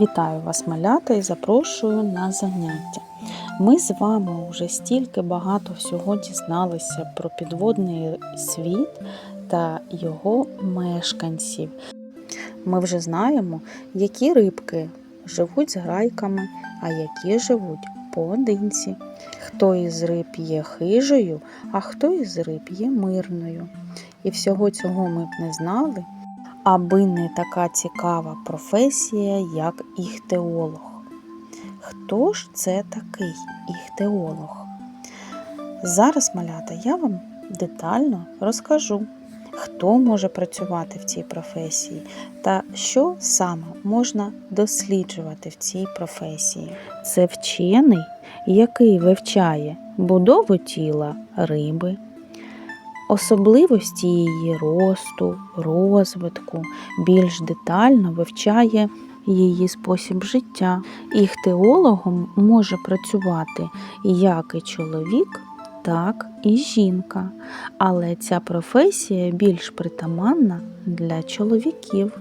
Вітаю вас, малята, і запрошую на заняття. Ми з вами вже стільки багато всього дізналися про підводний світ та його мешканців. Ми вже знаємо, які рибки живуть з грайками, а які живуть поодинці. Хто із риб є хижою, а хто із риб є мирною. І всього цього ми б не знали, аби не така цікава професія, як іхтеолог. Хто ж це такий іхтеолог? Зараз, малята, я вам детально розкажу, хто може працювати в цій професії та що саме можна досліджувати в цій професії. Це вчений, який вивчає будову тіла риби, особливості її росту, розвитку, більш детально вивчає її спосіб життя. Іхтеологом може працювати як і чоловік, так і жінка. Але ця професія більш притаманна для чоловіків.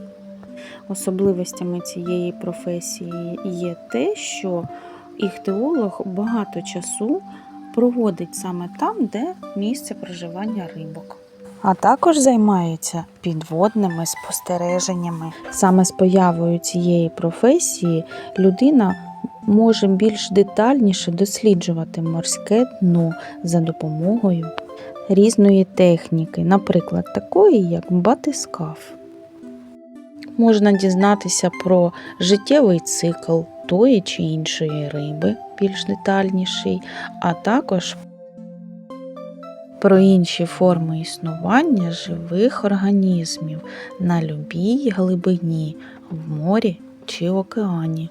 Особливостями цієї професії є те, що іхтеолог багато часу проводить саме там, де місце проживання рибок. А також займається підводними спостереженнями. Саме з появою цієї професії людина може більш детальніше досліджувати морське дно за допомогою різної техніки, наприклад, такої, як батискаф. Можна дізнатися про життєвий цикл тої чи іншої риби, більш детальніший, а також про інші форми існування живих організмів на любій глибині в морі чи океані.